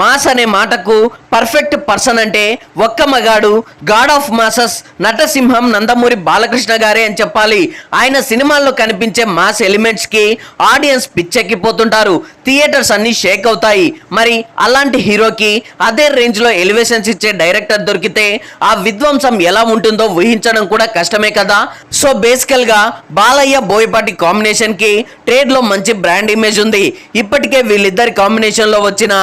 Mass అనే మాటకు perfect person అంటే ఒక్క మగాడు గాడ్ ఆఫ్ మాసస్ నటసింహం నందమూరి బాలకృష్ణ గారే అని చెప్పాలి ఆయన సినిమాల్లో కనిపించే మాస్ ఎలిమెంట్స్కి ఆడియన్స్ పిచ్చెక్కిపోతుంటారు థియేటర్స్ అన్ని షేక్ అవుతాయి మరి అలాంటి హీరోకి అదే రేంజ్లో ఎలివేషన్స్ ఇచ్చే డైరెక్టర్ దొరికితే ఆ విధ్వంసం ఎలా ఉంటుందో ఊహించడం కూడా కష్టమే కదా సో బేసికల్గా బాలయ్య బోయపాటి కాంబినేషన్కి ట్రేడ్లో మంచి బ్రాండ్ ఇమేజ్ ఉంది ఇప్పటికే వీళ్ళిద్దరి కాంబినేషన్లో వచ్చిన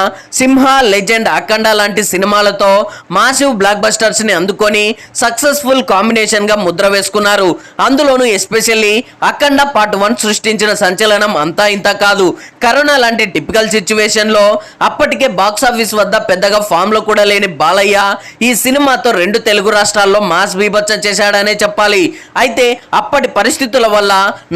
సింహ సింహ లెజెండ్ అఖండ లాంటి సినిమాలతో మాసివ్ బ్లాక్ బస్టర్స్ ని అందుకొని సక్సెస్ఫుల్ కాంబినేషన్ గా ముద్ర వేసుకున్నారు అందులోనూ ఎస్పెషల్లీ అఖండ పార్ట్ వన్ సృష్టించిన సంచలనం అంతా ఇంత కాదు కరోనా లాంటి టిపికల్ సిచ్యువేషన్ లో అప్పటికే బాక్సాఫీస్ వద్ద పెద్దగా ఫామ్ లో కూడా లేని బాలయ్య ఈ సినిమాతో రెండు తెలుగు రాష్ట్రాల్లో మాస్ బీభత్సం చేశాడనే చెప్పాలి అయితే అప్పటి పరిస్థితుల వల్ల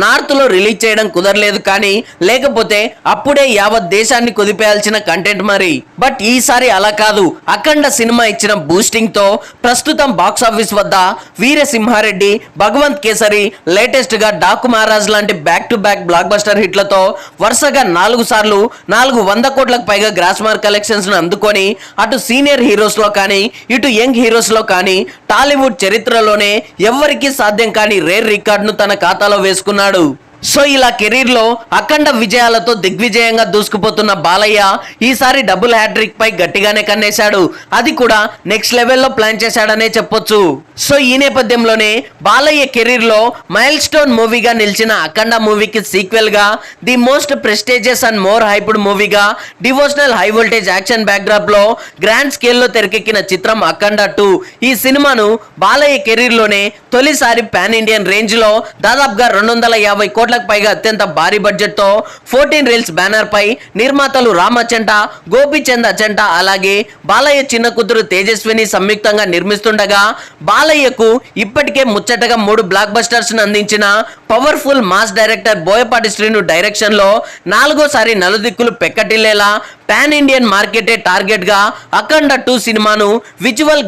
నార్త్ లో రిలీజ్ చేయడం కుదరలేదు కానీ లేకపోతే అప్పుడే యావత్ దేశాన్ని కుదిపేయాల్సిన కంటెంట్ మరి బట్ ఈసారి అలా కాదు అఖండ సినిమా ఇచ్చిన బూస్టింగ్తో ప్రస్తుతం బాక్సాఫీస్ వద్ద వీరసింహారెడ్డి భగవంత్ కేసరి లేటెస్ట్గా డాకు మహారాజ్ లాంటి back to back blockbuster హిట్లతో వరుసగా నాలుగు సార్లు నాలుగు వంద కోట్లకు పైగా గ్రాస్ మార్క్ కలెక్షన్స్ను అందుకొని అటు సీనియర్ హీరోస్లో కానీ ఇటు యంగ్ హీరోస్లో కానీ టాలీవుడ్ చరిత్రలోనే ఎవ్వరికీ సాధ్యం కాని రేర్ రికార్డును తన ఖాతాలో వేసుకున్నాడు సో ఇలా కెరీర్లో అఖండ విజయాలతో దిగ్విజయంగా దూసుకుపోతున్న బాలయ్య ఈసారి డబుల్ హ్యాట్రిక్ పై గట్టిగానే కన్నేశాడు అది కూడా నెక్స్ట్ లెవెల్లో ప్లాన్ చేశాడనే చెప్పొచ్చు సో ఈ నేపథ్యంలోనే బాలయ్య కెరీర్లో మైల్ స్టోన్ మూవీగా నిలిచిన అఖండ మూవీకి సీక్వెల్గా the most prestigious and more hyped మూవీగా devotional high voltage action బ్యాక్డ్రాప్లో గ్రాండ్ స్కేల్లో తెరకెక్కిన చిత్రం అఖండ టూ ఈ సినిమాను బాలయ్య కెరీర్లోనే తొలిసారి పాన్ ఇండియన్ రేంజ్లో దాదాపుగా రెండు వందల యాభై కోట్ల కోట్లకు పైగా అత్యంత భారీ బడ్జెట్తో ఫోర్టీన్ రీల్స్ బ్యానర్పై నిర్మాతలు రామచంట గోపిచంద్ అచంట అలాగే బాలయ్య చిన్న కూతురు తేజస్విని సంయుక్తంగా నిర్మిస్తుండగా బాలయ్యకు ఇప్పటికే ముచ్చటగా మూడు బ్లాక్ బస్టర్స్ అందించిన powerful mass director Boyapati Srinu డైరెక్షన్లో నాలుగోసారి నలుదిక్కులు పెక్కటిల్లేలా పాన్ ఇండియన్ మార్కెటే టార్గెట్గా అఖండ టూ సినిమాను విజువల్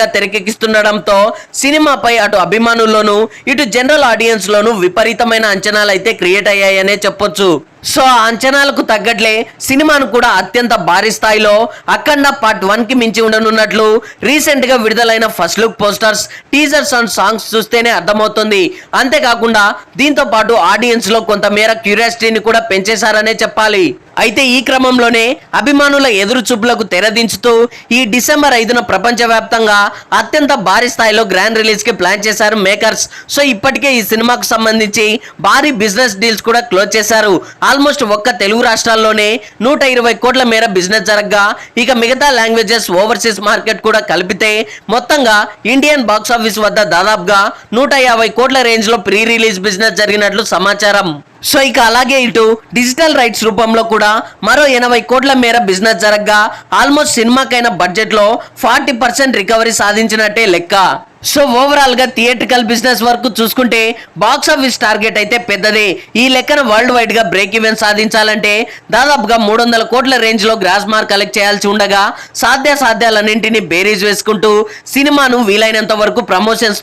గా తెరకెక్కిస్తుండడంతో సినిమాపై అటు అభిమానుల్లోనూ ఇటు జనరల్ ఆడియన్స్లోనూ విపరీతమైన అంచనాలు అయితే క్రియేట్ అయ్యాయనే చెప్పొచ్చు సో ఆ అంచనాలకు తగ్గట్లే సినిమాను కూడా అత్యంత భారీ స్థాయిలో అఖండ పార్ట్ వన్ కి మించి ఉండనున్నట్లు రీసెంట్ గా విడుదలైన first look posters teasers and songs చూస్తేనే అర్థమవుతుంది అంతేకాకుండా దీంతో పాటు ఆడియన్స్ కొంత కొంతమేర క్యూరియాసిటీని కూడా పెంచేశారనే చెప్పాలి అయితే ఈ క్రమంలోనే అభిమానుల ఎదురు చూపులకు తెరదించుతూ ఈ డిసెంబర్ ఐదున ప్రపంచ వ్యాప్తంగా అత్యంత భారీ స్థాయిలో గ్రాండ్ రిలీజ్ కి ప్లాన్ చేశారు మేకర్స్ సో ఇప్పటికే ఈ సినిమాకు సంబంధించి భారీ బిజినెస్ డీల్స్ కూడా క్లోజ్ చేశారు ఆ ఆల్మోస్ట్ ఒక్క తెలుగు రాష్ట్రాల్లోనే నూట ఇరవై కోట్ల మేర బిజినెస్ జరగగా ఇక మిగతా లాంగ్వేజెస్ ఓవర్సీస్ మార్కెట్ కూడా కలిపితే మొత్తంగా ఇండియన్ బాక్స్ ఆఫీస్ వద్ద దాదాపుగా నూట యాభై కోట్ల రేంజ్లో ప్రీ రిలీజ్ బిజినెస్ జరిగినట్లు సమాచారం సో ఇక అలాగే ఇటు డిజిటల్ రైట్స్ రూపంలో కూడా మరో ఎనభై కోట్ల మేర బిజినెస్ జరగగా ఆల్మోస్ట్ సినిమాకైన బడ్జెట్లో ఫార్టీ పర్సెంట్ రికవరీ సాధించినట్టే లెక్క సో ఓవరాల్గా థియేట్రికల్ బిజినెస్ వరకు చూసుకుంటే బాక్స్ ఆఫీస్ టార్గెట్ అయితే పెద్దదే ఈ లెక్కన వరల్డ్ వైడ్గా బ్రేక్ ఈవెన్ సాధించాలంటే దాదాపుగా మూడు వందల కోట్ల రేంజ్లో గ్రాస్ మార్క్ కలెక్ట్ చేయాల్సి ఉండగా సాధ్యాసాధ్యాలన్నింటినీ బేరీజ్ వేసుకుంటూ సినిమాను వీలైనంత వరకు ఆడియన్స్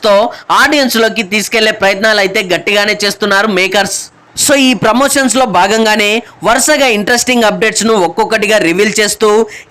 ఆడియన్స్లోకి తీసుకెళ్లే ప్రయత్నాలు అయితే గట్టిగానే చేస్తున్నారు మేకర్స్ సో ఈ ప్రమోషన్స్లో భాగంగానే వరుసగా ఇంట్రెస్టింగ్ అప్డేట్స్ను ఒక్కొక్కటిగా రివీల్ చేస్తూ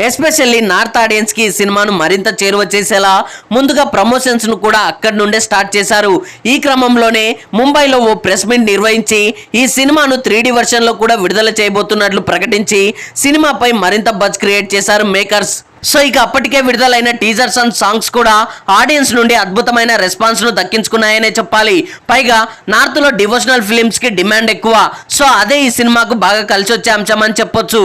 ఎస్పెషల్లీ నార్త్ ఆడియన్స్కి ఈ సినిమాను మరింత చేరువ చేసేలా ముందుగా ప్రమోషన్స్ను కూడా అక్కడి నుండే స్టార్ట్ చేశారు ఈ క్రమంలోనే ముంబైలో ఓ ప్రెస్ మీట్ నిర్వహించి ఈ సినిమాను త్రీడీ లో కూడా విడుదల చేయబోతున్నట్లు ప్రకటించి సినిమాపై మరింత బజ్ క్రియేట్ చేశారు మేకర్స్ సో ఇక అప్పటికే విడుదలైన టీజర్స్ అండ్ సాంగ్స్ కూడా ఆడియన్స్ నుండి అద్భుతమైన రెస్పాన్స్ ను దక్కించుకున్నాయనే చెప్పాలి పైగా నార్త్ లో డివోషనల్ ఫిలిమ్స్ కి డిమాండ్ ఎక్కువ సో అదే ఈ సినిమాకు బాగా కలిసి వచ్చే అంశం అని చెప్పొచ్చు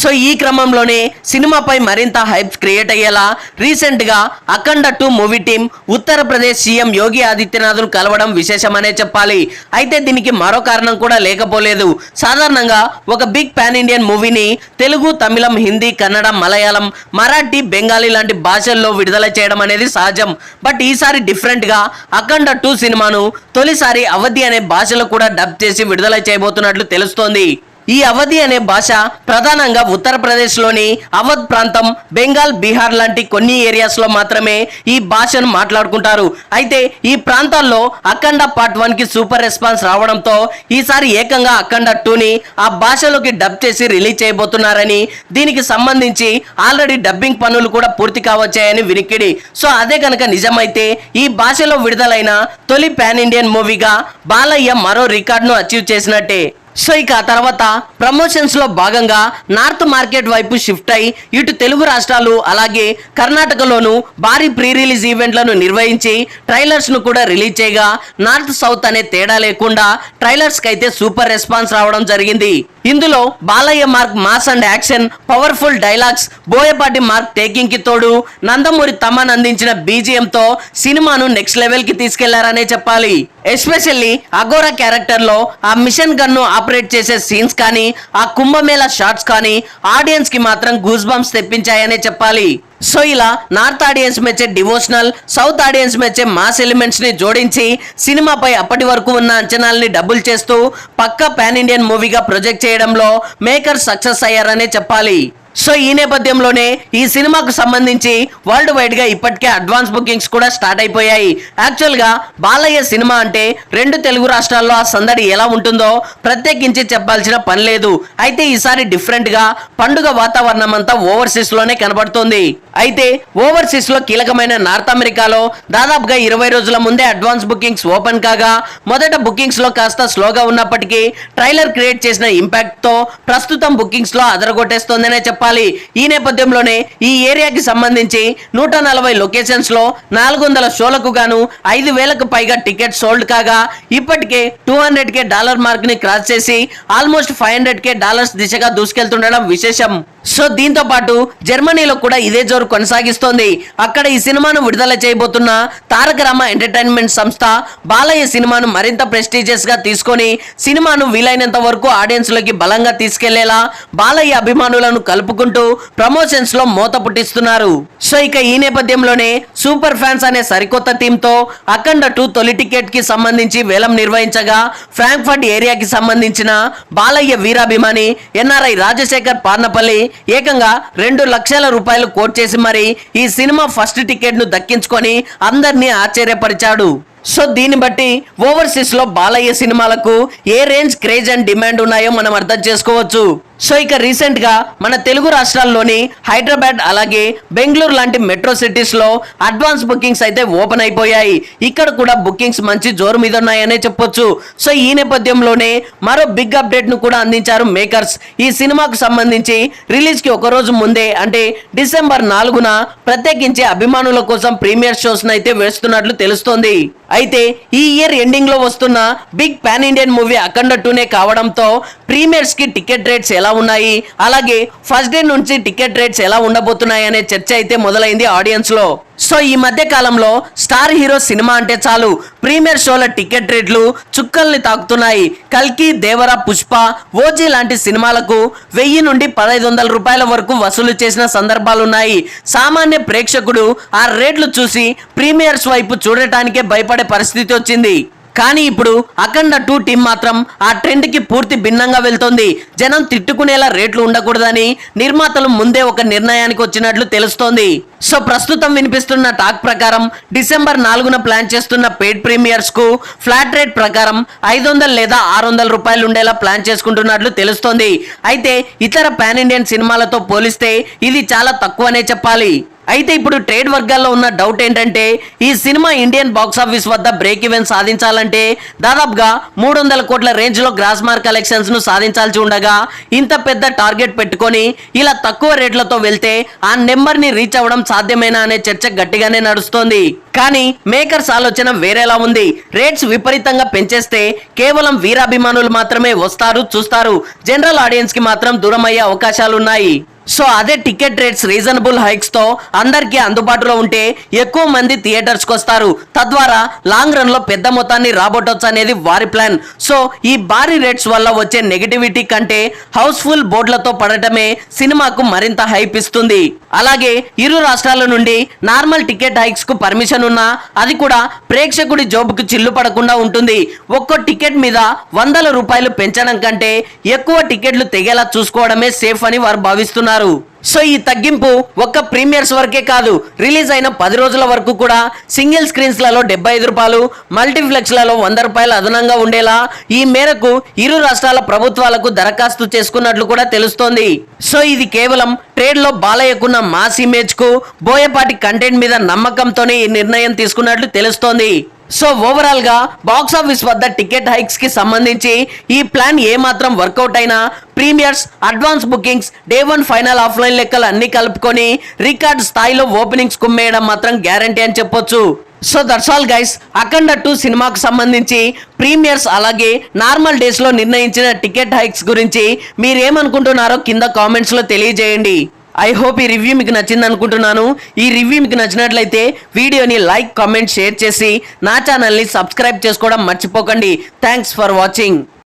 సో ఈ క్రమంలోనే సినిమాపై మరింత హైప్ క్రియేట్ అయ్యేలా రీసెంట్గా Akhanda two movie team Uttar Pradesh CM Yogi ఆదిత్యనాథ్ను కలవడం విశేషమనే చెప్పాలి అయితే దీనికి మరో కారణం కూడా లేకపోలేదు సాధారణంగా ఒక బిగ్ పాన్ ఇండియన్ మూవీని తెలుగు తమిళం హిందీ కన్నడ మలయాళం మరాఠీ బెంగాలీ లాంటి భాషల్లో విడుదల చేయడం అనేది సహజం బట్ ఈసారి డిఫరెంట్గా అఖండ టూ సినిమాను తొలిసారి అవధి అనే భాషలో కూడా డబ్ చేసి విడుదల చేయబోతున్నట్లు తెలుస్తోంది ఈ అవధి అనే భాష ప్రధానంగా ఉత్తరప్రదేశ్లోని అవధ్ ప్రాంతం బెంగాల్ బీహార్ లాంటి కొన్ని ఏరియాస్లో మాత్రమే ఈ భాషను మాట్లాడుకుంటారు అయితే ఈ ప్రాంతాల్లో అఖండ పార్ట్ వన్కి సూపర్ రెస్పాన్స్ రావడంతో ఈసారి ఏకంగా అఖండ టూని ఆ భాషలోకి డబ్ చేసి రిలీజ్ చేయబోతున్నారని దీనికి సంబంధించి ఆల్రెడీ డబ్బింగ్ పనులు కూడా పూర్తి కావచ్చాయని వినికిడి సో అదే కనుక నిజమైతే ఈ భాషలో విడుదలైన తొలి పాన్ ఇండియన్ మూవీగా బాలయ్య మరో ను అచీవ్ చేసినట్టే సో ఇక తర్వాత ప్రమోషన్స్ లో భాగంగా నార్త్ మార్కెట్ వైపు షిఫ్ట్ అయి ఇటు తెలుగు రాష్ట్రాలు అలాగే కర్ణాటకలోనూ భారీ ప్రీ రిలీజ్ ఈవెంట్లను నిర్వహించి ట్రైలర్స్ ను కూడా రిలీజ్ చేయగా నార్త్ సౌత్ అనే తేడా లేకుండా ట్రైలర్స్ కైతే సూపర్ రెస్పాన్స్ రావడం జరిగింది ఇందులో Balayya mark mass and action powerful dialogues Boyapati mark taking కి తోడు నందమూరి తమన్ అందించిన బీజిఎంతో సినిమాను నెక్స్ట్ లెవెల్ కి తీసుకెళ్లారనే చెప్పాలి ఎస్పెషల్లీ అగోరా క్యారెక్టర్ లో ఆ మిషన్ గన్ను ఆపరేట్ చేసే సీన్స్ కానీ ఆ కుంభమేళ షాట్స్ కానీ ఆడియన్స్ కి మాత్రం గూజ్ బంప్స్ తెప్పించాయనే చెప్పాలి సో ఇలా నార్త్ ఆడియన్స్ మెచ్చే డివోషనల్ సౌత్ ఆడియన్స్ మెచ్చే మాస్ ఎలిమెంట్స్ని జోడించి సినిమాపై అప్పటి వరకు ఉన్న అంచనాల్ని డబుల్ చేస్తూ పక్క పాన్ ఇండియన్ మూవీగా ప్రొజెక్ట్ చేయడంలో మేకర్ సక్సెస్ అయ్యారనే చెప్పాలి సో ఈ నేపథ్యంలోనే ఈ సినిమాకు సంబంధించి వరల్డ్ వైడ్ గా ఇప్పటికే అడ్వాన్స్ బుకింగ్స్ కూడా స్టార్ట్ అయిపోయాయి యాక్చువల్ గా బాలయ్య సినిమా అంటే రెండు తెలుగు రాష్ట్రాల్లో ఆ సందడి ఎలా ఉంటుందో ప్రత్యేకించి చెప్పాల్సిన పని లేదు అయితే ఈసారి డిఫరెంట్ గా పండుగ వాతావరణం అంతా ఓవర్సీస్ లోనే కనబడుతుంది అయితే ఓవర్సీస్ లో కీలకమైన నార్త్ అమెరికాలో దాదాపుగా ఇరవై రోజుల ముందే అడ్వాన్స్ బుకింగ్స్ ఓపెన్ కాగా మొదట బుకింగ్స్ లో కాస్త స్లోగా ఉన్నప్పటికీ ట్రైలర్ క్రియేట్ చేసిన ఇంపాక్ట్ తో ప్రస్తుతం బుకింగ్స్ లో అదరగొట్టేస్తోందనే చెప్పాలి చెప్పాలి ఈ నేపథ్యంలోనే ఈ ఏరియాకి సంబంధించి నూట నలభై లొకేషన్స్ లో నాలుగు వందల షోలకు గాను ఐదు వేలకు పైగా టికెట్ సోల్డ్ కాగా ఇప్పటికే టూ హండ్రెడ్ కే డాలర్ ని క్రాస్ చేసి almost five hundred K dollars దిశగా దూసుకెళ్తుండడం విశేషం సో దీంతో పాటు జర్మనీలో కూడా ఇదే జోరు కొనసాగిస్తోంది అక్కడ ఈ సినిమాను విడుదల చేయబోతున్న తారక రామ ఎంటర్టైన్మెంట్ సంస్థ బాలయ్య సినిమాను మరింత ప్రెస్టీజియస్ గా తీసుకొని సినిమాను వీలైనంత వరకు ఆడియన్స్ లోకి బలంగా తీసుకెళ్లేలా బాలయ్య అభిమానులను కలుపుకుంటూ ప్రమోషన్స్ లో మూత పుట్టిస్తున్నారు సో ఇక ఈ నేపథ్యంలోనే సూపర్ ఫ్యాన్స్ అనే సరికొత్త థీమ్ తో అఖండ టూ తొలి టికెట్ కి సంబంధించి వేలం నిర్వహించగా ఫ్రాంక్ఫర్ట్ ఏరియాకి సంబంధించిన బాలయ్య వీరాభిమాని ఎన్ఆర్ఐ రాజశేఖర్ పార్నపల్లి ఏకంగా రెండు లక్షల రూపాయలు కోట్ చేసి మరి ఈ సినిమా ఫస్ట్ టికెట్ను దక్కించుకొని అందరినీ ఆశ్చర్యపరిచాడు సో దీన్ని బట్టి ఓవర్సీస్లో బాలయ్య సినిమాలకు ఏ రేంజ్ క్రేజ్ అండ్ డిమాండ్ ఉన్నాయో మనం అర్థం చేసుకోవచ్చు సో ఇక రీసెంట్గా మన తెలుగు రాష్ట్రాల్లోని హైదరాబాద్ అలాగే బెంగళూరు లాంటి మెట్రో సిటీస్లో అడ్వాన్స్ బుకింగ్స్ అయితే ఓపెన్ అయిపోయాయి ఇక్కడ కూడా బుకింగ్స్ మంచి జోరు మీద ఉన్నాయనే చెప్పొచ్చు సో ఈ నేపథ్యంలోనే మరో బిగ్ అప్డేట్ను కూడా అందించారు మేకర్స్ ఈ సినిమాకు సంబంధించి రిలీజ్కి రోజు ముందే అంటే డిసెంబర్ నాలుగున ప్రత్యేకించి అభిమానుల కోసం ప్రీమియర్ షోస్ను అయితే వేస్తున్నట్లు తెలుస్తోంది అయితే ఈ ఇయర్ ఎండింగ్లో వస్తున్న big pan Indian movie Akhanda టూనే కావడంతో ప్రీమియర్స్కి టికెట్ రేట్స్ ఎలా ఉన్నాయి అలాగే ఫస్ట్ డే నుంచి టికెట్ రేట్స్ ఎలా ఉండబోతున్నాయి అనే చర్చ అయితే మొదలైంది ఆడియన్స్లో సో ఈ మధ్య కాలంలో స్టార్ హీరో సినిమా అంటే చాలు ప్రీమియర్ షోల టికెట్ రేట్లు చుక్కల్ని తాకుతున్నాయి కల్కి దేవర పుష్ప ఓజీ లాంటి సినిమాలకు వెయ్యి నుండి పదహైదు వందల రూపాయల వరకు వసూలు చేసిన సందర్భాలున్నాయి సామాన్య ప్రేక్షకుడు ఆ రేట్లు చూసి ప్రీమియర్స్ వైపు చూడటానికే భయపడే పరిస్థితి వచ్చింది కానీ ఇప్పుడు అఖండ టూ టీం మాత్రం ఆ ట్రెండ్కి పూర్తి భిన్నంగా వెళ్తోంది జనం తిట్టుకునేలా రేట్లు ఉండకూడదని నిర్మాతలు ముందే ఒక నిర్ణయానికి వచ్చినట్లు తెలుస్తోంది సో ప్రస్తుతం వినిపిస్తున్న టాక్ ప్రకారం డిసెంబర్ నాలుగున ప్లాన్ చేస్తున్న ప్రీమియర్స్ ప్రీమియర్స్కు ఫ్లాట్ రేట్ ప్రకారం ఐదు వందలు లేదా ఆరు వందల రూపాయలు ఉండేలా ప్లాన్ చేసుకుంటున్నట్లు తెలుస్తోంది అయితే ఇతర పాన్ ఇండియన్ సినిమాలతో పోలిస్తే ఇది చాలా తక్కువనే చెప్పాలి అయితే ఇప్పుడు ట్రేడ్ వర్గాల్లో ఉన్న డౌట్ ఏంటంటే ఈ సినిమా ఇండియన్ బాక్స్ ఆఫీస్ వద్ద బ్రేక్ ఈవెన్ సాధించాలంటే దాదాపుగా మూడు వందల కోట్ల రేంజ్ లో గ్రాస్ మార్క్ కలెక్షన్స్ ను సాధించాల్సి ఉండగా ఇంత పెద్ద టార్గెట్ పెట్టుకొని ఇలా తక్కువ రేట్లతో వెళ్తే ఆ నెంబర్ ని రీచ్ అవ్వడం సాధ్యమేనా అనే చర్చ గట్టిగానే నడుస్తోంది కానీ మేకర్స్ ఆలోచన వేరేలా ఉంది రేట్స్ విపరీతంగా పెంచేస్తే కేవలం వీరాభిమానులు మాత్రమే వస్తారు చూస్తారు జనరల్ ఆడియన్స్ కి మాత్రం దూరం అయ్యే అవకాశాలున్నాయి సో అదే టికెట్ రేట్స్ రీజనబుల్ హైక్స్తో అందరికీ అందుబాటులో ఉంటే ఎక్కువ మంది థియేటర్స్కి వస్తారు తద్వారా లాంగ్ రన్లో పెద్ద మొత్తాన్ని రాబట్టొచ్చు అనేది వారి ప్లాన్ సో ఈ భారీ రేట్స్ వల్ల వచ్చే నెగటివిటీ కంటే హౌస్ఫుల్ బోర్డులతో పడటమే సినిమాకు మరింత హైప్ ఇస్తుంది అలాగే ఇరు రాష్ట్రాల నుండి నార్మల్ టికెట్ హైక్స్కు పర్మిషన్ ఉన్నా అది కూడా ప్రేక్షకుడి జోబుకు చిల్లు పడకుండా ఉంటుంది ఒక్కో టికెట్ మీద వందల రూపాయలు పెంచడం కంటే ఎక్కువ టికెట్లు తెగేలా చూసుకోవడమే సేఫ్ అని వారు భావిస్తున్నారు చేస్తారు సో ఈ తగ్గింపు ఒక్క ప్రీమియర్స్ వరకే కాదు రిలీజ్ అయిన పది రోజుల వరకు కూడా సింగిల్ స్క్రీన్స్లలో డెబ్బై ఐదు రూపాయలు మల్టీప్లెక్స్లలో వంద రూపాయలు అదనంగా ఉండేలా ఈ మేరకు ఇరు రాష్ట్రాల ప్రభుత్వాలకు దరఖాస్తు చేసుకున్నట్లు కూడా తెలుస్తోంది సో ఇది కేవలం ట్రేడ్లో బాలయ్యకున్న మాస్ ఇమేజ్కు బోయపాటి కంటెంట్ మీద నమ్మకంతోనే ఈ నిర్ణయం తీసుకున్నట్లు తెలుస్తోంది సో ఓవరాల్గా ఆఫీస్ వద్ద టికెట్ హైక్స్కి సంబంధించి ఈ ప్లాన్ ఏ మాత్రం వర్కౌట్ అయినా premiers advance bookings day one final offline లెక్కలు అన్నీ కలుపుకొని రికార్డ్ స్థాయిలో ఓపెనింగ్స్ కుమ్మేయడం మాత్రం గ్యారంటీ అని చెప్పొచ్చు so that's all guys Akhanda two సినిమాకు సంబంధించి ప్రీమియర్స్ అలాగే నార్మల్ డేస్లో నిర్ణయించిన టికెట్ హైక్స్ గురించి మీరేమనుకుంటున్నారో కింద కామెంట్స్లో తెలియజేయండి ఐ హోప్ ఈ రివ్యూ మీకు నచ్చింది అనుకుంటున్నాను ఈ రివ్యూ మీకు నచ్చినట్లయితే వీడియోని లైక్ కామెంట్ షేర్ చేసి నా ఛానల్ని సబ్స్క్రైబ్ చేసుకోవడం మర్చిపోకండి థ్యాంక్స్ ఫర్ వాచింగ్